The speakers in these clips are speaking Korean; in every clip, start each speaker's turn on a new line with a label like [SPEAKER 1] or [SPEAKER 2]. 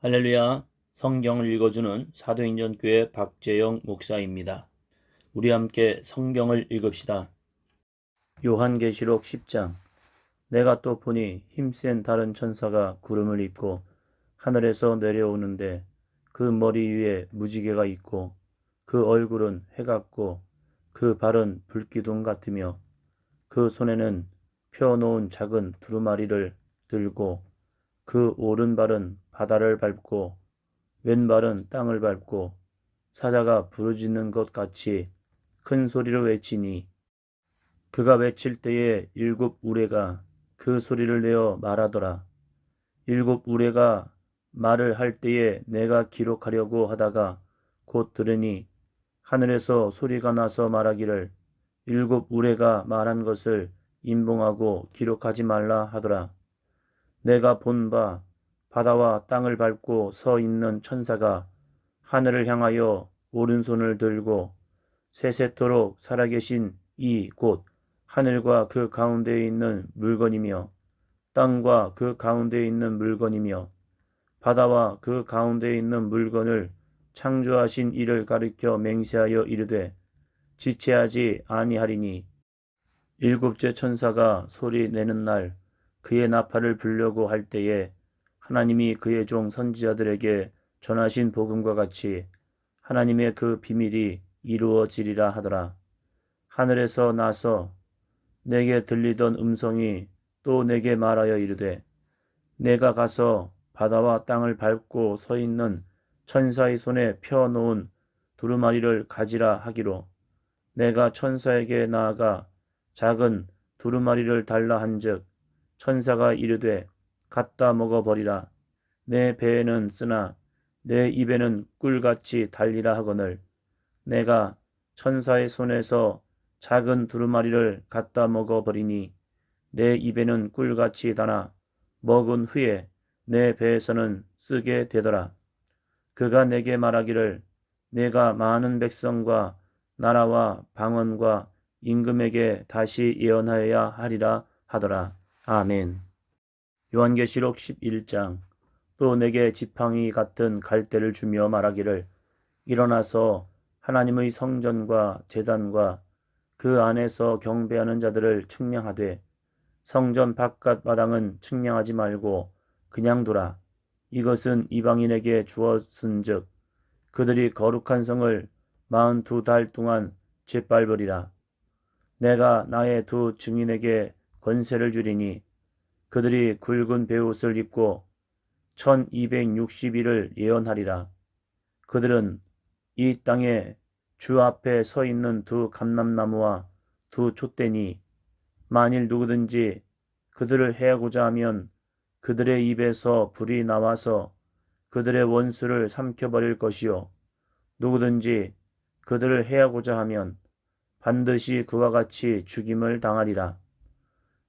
[SPEAKER 1] 할렐루야 성경을 읽어주는 사도인전 교회 박재영 목사입니다. 우리 함께 성경을 읽읍시다. 요한계시록 10장 내가 또 보니 힘센 다른 천사가 구름을 입고 하늘에서 내려오는데 그 머리 위에 무지개가 있고 그 얼굴은 해 같고 그 발은 불기둥 같으며 그 손에는 펴놓은 작은 두루마리를 들고 그 오른발은 바다를 밟고 왼발은 땅을 밟고 사자가 부르짖는 것 같이 큰 소리로 외치니 그가 외칠 때에 일곱 우레가 그 소리를 내어 말하더라. 일곱 우레가 말을 할 때에 내가 기록하려고 하다가 곧 들으니 하늘에서 소리가 나서 말하기를 일곱 우레가 말한 것을 인봉하고 기록하지 말라 하더라. 내가 본 바 바다와 땅을 밟고 서 있는 천사가 하늘을 향하여 오른손을 들고 세세토록 살아계신 이 곧 하늘과 그 가운데에 있는 물건이며 땅과 그 가운데에 있는 물건이며 바다와 그 가운데에 있는 물건을 창조하신 이를 가리켜 맹세하여 이르되 지체하지 아니하리니. 일곱째 천사가 소리 내는 날 그의 나팔을 불려고 할 때에 하나님이 그의 종 선지자들에게 전하신 복음과 같이 하나님의 그 비밀이 이루어지리라 하더라. 하늘에서 나서 내게 들리던 음성이 또 내게 말하여 이르되 내가 가서 바다와 땅을 밟고 서 있는 천사의 손에 펴 놓은 두루마리를 가지라 하기로 내가 천사에게 나아가 작은 두루마리를 달라 한즉 천사가 이르되 갖다 먹어버리라 내 배에는 쓰나 내 입에는 꿀같이 달리라 하거늘 내가 천사의 손에서 작은 두루마리를 갖다 먹어버리니 내 입에는 꿀같이 다나 먹은 후에 내 배에서는 쓰게 되더라. 그가 내게 말하기를 내가 많은 백성과 나라와 방언과 임금에게 다시 예언하여야 하리라 하더라. 아멘. 요한계시록 11장 또 내게 지팡이 같은 갈대를 주며 말하기를 일어나서 하나님의 성전과 제단과 그 안에서 경배하는 자들을 측량하되 성전 바깥 마당은 측량하지 말고 그냥 두라. 이것은 이방인에게 주었은즉 그들이 거룩한 성을 마흔 두 달 동안 짓밟으리라. 내가 나의 두 증인에게 권세를 주리니 그들이 굵은 베옷을 입고 1260일을 예언하리라. 그들은 이 땅에 주 앞에 서 있는 두 감람나무와 두 촛대니 만일 누구든지 그들을 해하고자 하면 그들의 입에서 불이 나와서 그들의 원수를 삼켜버릴 것이요 누구든지 그들을 해하고자 하면 반드시 그와 같이 죽임을 당하리라.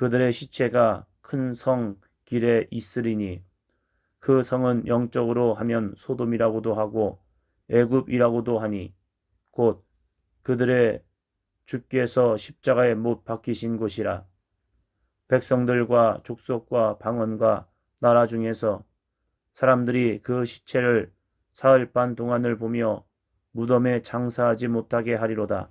[SPEAKER 1] 그들의 시체가 큰 성 길에 있으리니 그 성은 영적으로 하면 소돔이라고도 하고 애굽이라고도 하니 곧 그들의 주께서 십자가에 못 박히신 곳이라 백성들과 족속과 방언과 나라 중에서 사람들이 그 시체를 사흘 반 동안을 보며 무덤에 장사하지 못하게 하리로다.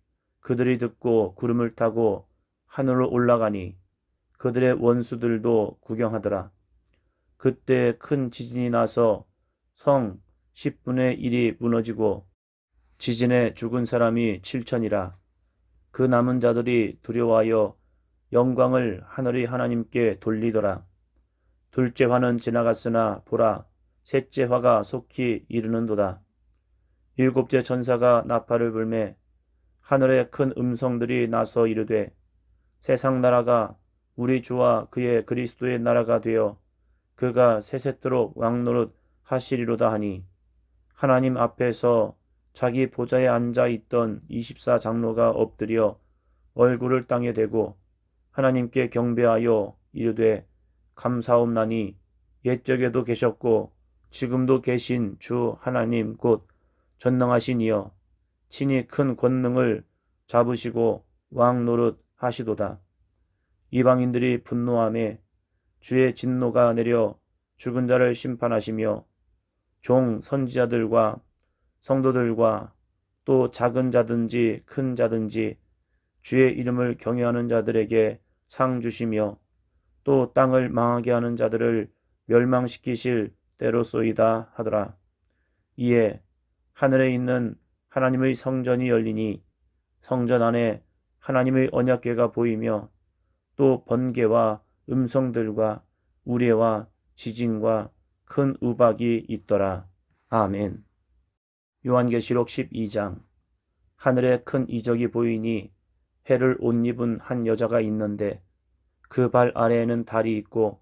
[SPEAKER 1] 그들이 듣고 구름을 타고 하늘로 올라가니 그들의 원수들도 구경하더라. 그때 큰 지진이 나서 성 10분의 1이 무너지고 지진에 죽은 사람이 7천이라 그 남은 자들이 두려워하여 영광을 하늘의 하나님께 돌리더라. 둘째 화는 지나갔으나 보라 셋째 화가 속히 이르는도다. 일곱째 천사가 나팔을 불매 하늘에 큰 음성들이 나서 이르되 세상 나라가 우리 주와 그의 그리스도의 나라가 되어 그가 세세토록 왕노릇 하시리로다 하니 하나님 앞에서 자기 보좌에 앉아 있던 24장로가 엎드려 얼굴을 땅에 대고 하나님께 경배하여 이르되 감사옵나니 옛적에도 계셨고 지금도 계신 주 하나님 곧 전능하신 이여 친히 큰 권능을 잡으시고 왕 노릇 하시도다. 이방인들이 분노함에 주의 진노가 내려 죽은 자를 심판하시며 종 선지자들과 성도들과 또 작은 자든지 큰 자든지 주의 이름을 경외하는 자들에게 상 주시며 또 땅을 망하게 하는 자들을 멸망시키실 때로소이다 하더라. 이에 하늘에 있는 하나님의 성전이 열리니 성전 안에 하나님의 언약궤가 보이며 또 번개와 음성들과 우레와 지진과 큰 우박이 있더라. 아멘. 요한계시록 12장 하늘에 큰 이적이 보이니 해를 옷 입은 한 여자가 있는데 그 발 아래에는 달이 있고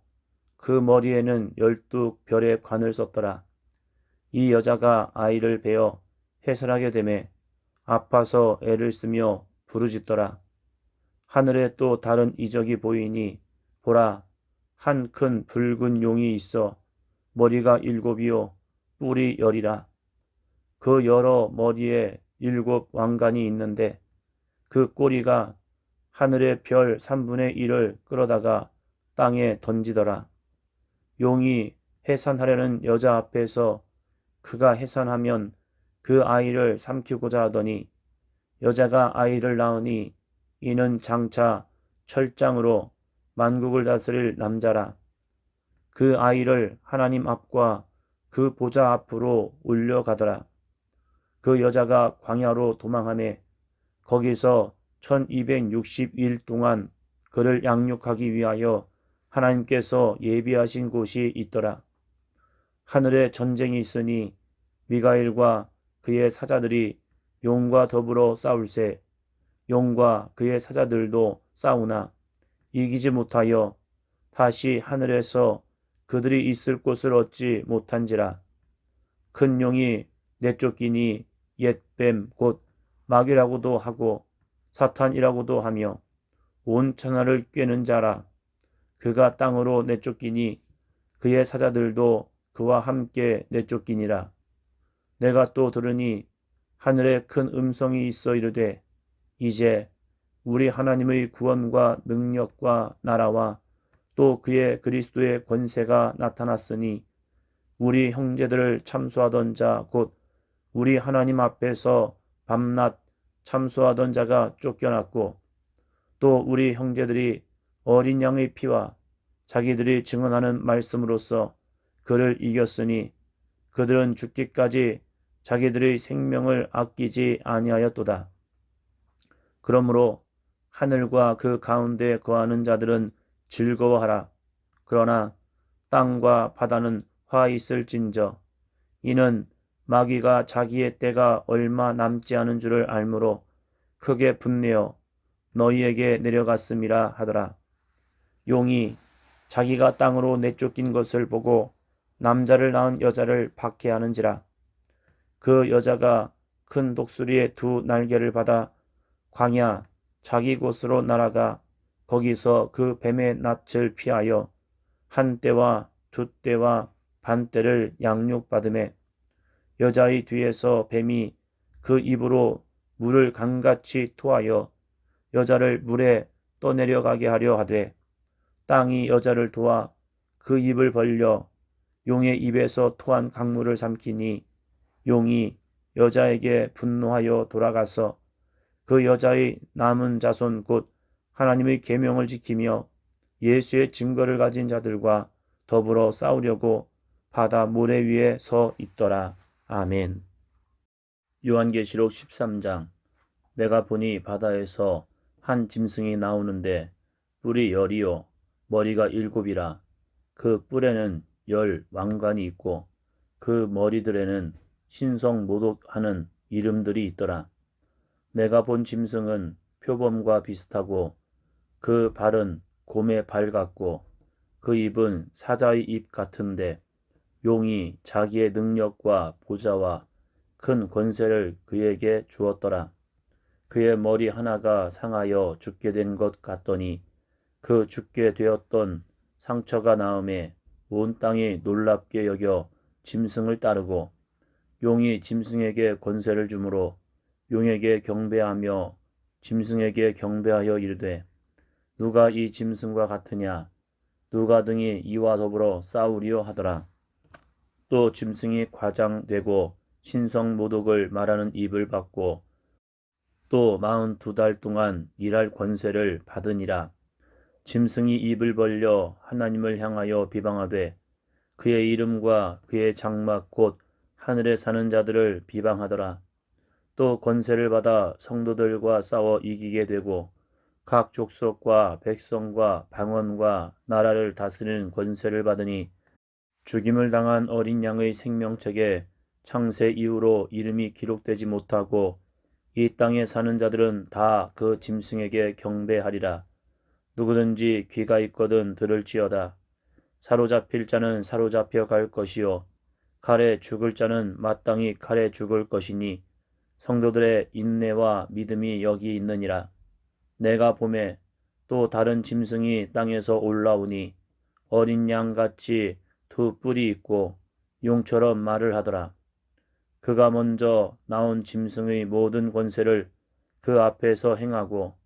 [SPEAKER 1] 그 머리에는 열두 별의 관을 썼더라. 이 여자가 아이를 베어 해설하게 되매 아파서 애를 쓰며 부르짖더라. 하늘에 또 다른 이적이 보이니 보라 한 큰 붉은 용이 있어 머리가 일곱이요 뿔이 열이라. 그 여러 머리에 일곱 왕관이 있는데 그 꼬리가 하늘의 별 3분의 1을 끌어다가 땅에 던지더라. 용이 해산하려는 여자 앞에서 그가 해산하면 그 아이를 삼키고자 하더니 여자가 아이를 낳으니 이는 장차 철장으로 만국을 다스릴 남자라. 그 아이를 하나님 앞과 그 보좌 앞으로 올려가더라. 그 여자가 광야로 도망하매 거기서 1260일 동안 그를 양육하기 위하여 하나님께서 예비하신 곳이 있더라. 하늘에 전쟁이 있으니 미가엘과 그의 사자들이 용과 더불어 싸울세. 용과 그의 사자들도 싸우나 이기지 못하여 다시 하늘에서 그들이 있을 곳을 얻지 못한지라. 큰 용이 내쫓기니 옛뱀 곧 마귀라고도 하고 사탄이라고도 하며 온 천하를 꿰는 자라. 그가 땅으로 내쫓기니 그의 사자들도 그와 함께 내쫓기니라 내가 또 들으니 하늘에 큰 음성이 있어 이르되 이제 우리 하나님의 구원과 능력과 나라와 또 그의 그리스도의 권세가 나타났으니 우리 형제들을 참소하던 자 곧 우리 하나님 앞에서 밤낮 참소하던 자가 쫓겨났고 또 우리 형제들이 어린 양의 피와 자기들이 증언하는 말씀으로써 그를 이겼으니 그들은 죽기까지 자기들의 생명을 아끼지 아니하였도다. 그러므로 하늘과 그 가운데 거하는 자들은 즐거워하라. 그러나 땅과 바다는 화 있을진저 이는 마귀가 자기의 때가 얼마 남지 않은 줄을 알므로 크게 분내어 너희에게 내려갔음이라 하더라. 용이 자기가 땅으로 내쫓긴 것을 보고 남자를 낳은 여자를 박해하는지라. 그 여자가 큰 독수리의 두 날개를 받아 광야 자기 곳으로 날아가 거기서 그 뱀의 낯을 피하여 한 때와 두 때와 반 때를 양육받음에 여자의 뒤에서 뱀이 그 입으로 물을 강같이 토하여 여자를 물에 떠내려가게 하려 하되 땅이 여자를 도와 그 입을 벌려 용의 입에서 토한 강물을 삼키니 용이 여자에게 분노하여 돌아가서 그 여자의 남은 자손 곧 하나님의 계명을 지키며 예수의 증거를 가진 자들과 더불어 싸우려고 바다 모래 위에 서 있더라. 아멘. 요한계시록 13장 내가 보니 바다에서 한 짐승이 나오는데 뿔이 열이요 머리가 일곱이라 그 뿔에는 열 왕관이 있고 그 머리들에는 신성 모독하는 이름들이 있더라. 내가 본 짐승은 표범과 비슷하고 그 발은 곰의 발 같고 그 입은 사자의 입 같은데 용이 자기의 능력과 보좌와 큰 권세를 그에게 주었더라. 그의 머리 하나가 상하여 죽게 된 것 같더니 그 죽게 되었던 상처가 나음에 온 땅이 놀랍게 여겨 짐승을 따르고 용이 짐승에게 권세를 주므로 용에게 경배하며 짐승에게 경배하여 이르되 누가 이 짐승과 같으냐 누가 등이 이와 더불어 싸우리요 하더라. 또 짐승이 과장되고 신성 모독을 말하는 입을 받고 또 마흔 두 달 동안 일할 권세를 받으니라. 짐승이 입을 벌려 하나님을 향하여 비방하되 그의 이름과 그의 장막 곧 하늘에 사는 자들을 비방하더라. 또 권세를 받아 성도들과 싸워 이기게 되고 각 족속과 백성과 방언과 나라를 다스리는 권세를 받으니 죽임을 당한 어린 양의 생명책에 창세 이후로 이름이 기록되지 못하고 이 땅에 사는 자들은 다 그 짐승에게 경배하리라. 누구든지 귀가 있거든 들을지어다. 사로잡힐 자는 사로잡혀 갈 것이요 칼에 죽을 자는 마땅히 칼에 죽을 것이니 성도들의 인내와 믿음이 여기 있느니라. 내가 봄에 또 다른 짐승이 땅에서 올라오니 어린 양같이 두 뿔이 있고 용처럼 말을 하더라. 그가 먼저 나온 짐승의 모든 권세를 그 앞에서 행하고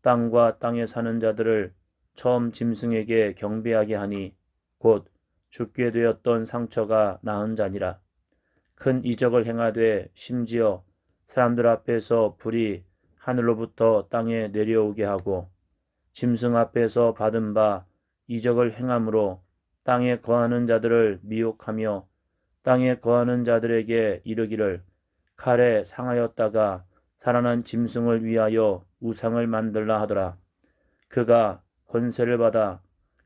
[SPEAKER 1] 땅과 땅에 사는 자들을 처음 짐승에게 경배하게 하니 곧 죽게 되었던 상처가 나은 자니라. 큰 이적을 행하되 심지어 사람들 앞에서 불이 하늘로부터 땅에 내려오게 하고 짐승 앞에서 받은 바 이적을 행함으로 땅에 거하는 자들을 미혹하며 땅에 거하는 자들에게 이르기를 칼에 상하였다가 살아난 짐승을 위하여 우상을 만들라 하더라. 그가 권세를 받아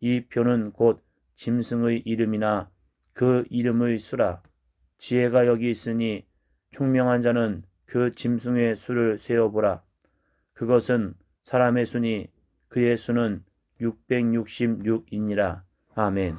[SPEAKER 1] 이 표는 곧 짐승의 이름이나 그 이름의 수라. 지혜가 여기 있으니 총명한 자는 그 짐승의 수를 세어보라. 그것은 사람의 수니 그의 수는 666이니라. 아멘